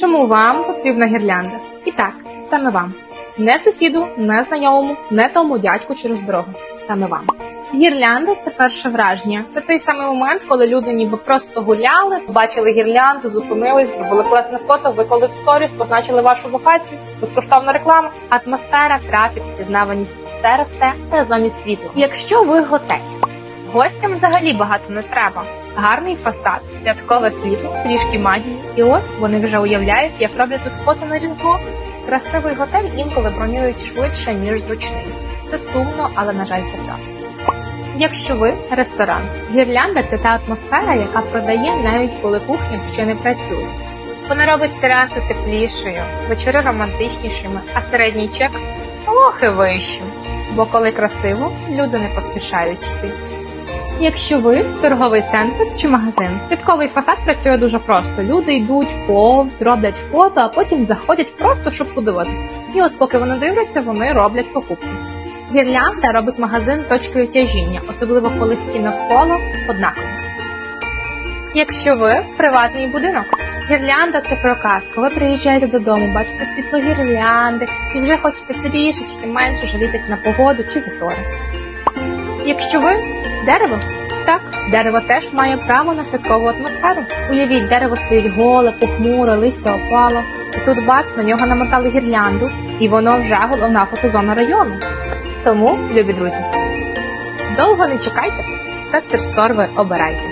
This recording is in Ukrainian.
Чому вам потрібна гірлянда? І так, саме вам. Не сусіду, не знайомому, не тому дядьку через дорогу. Саме вам. Гірлянда це перше враження. Це той самий момент, коли люди ніби просто гуляли, побачили гірлянду, зупинились, зробили класне фото, виклали в сторіс, позначили вашу локацію, безкоштовна реклама, атмосфера, трафік, пізнаваність все росте разом із світлом. Якщо ви готель, гостям взагалі багато не треба. Гарний фасад, святкове світло, трішки магії, і ось вони вже уявляють, як роблять тут фото на різдво. Красивий готель інколи бронюють швидше ніж зручний. Це сумно, але на жаль, це правда. Якщо ви ресторан, гірлянда це та атмосфера, яка продає навіть коли кухня ще не працює. Вона робить терасу теплішою, вечори романтичнішими, а середній чек трохи вищим. Бо коли красиво, люди не поспішають йти. Якщо ви торговий центр чи магазин, святковий фасад працює дуже просто. Люди йдуть повз, роблять фото, а потім заходять просто щоб подивитися. І от поки вони дивляться, вони роблять покупки. Гірлянда робить магазин точкою тяжіння, особливо коли всі навколо однакові. Якщо ви приватний будинок, гірлянда це проказ. Коли приїжджаєте додому, бачите світло гірлянди і вже хочете трішечки менше жалітись на погоду чи затори. Якщо ви дерево, так, дерево теж має право на святкову атмосферу. Уявіть, дерево стоїть голе, похмуре, листя опало. І тут бац, на нього намотали гірлянду, і воно вже головна фотозона району. Тому, любі друзі, довго не чекайте, спектр сторви обирайте.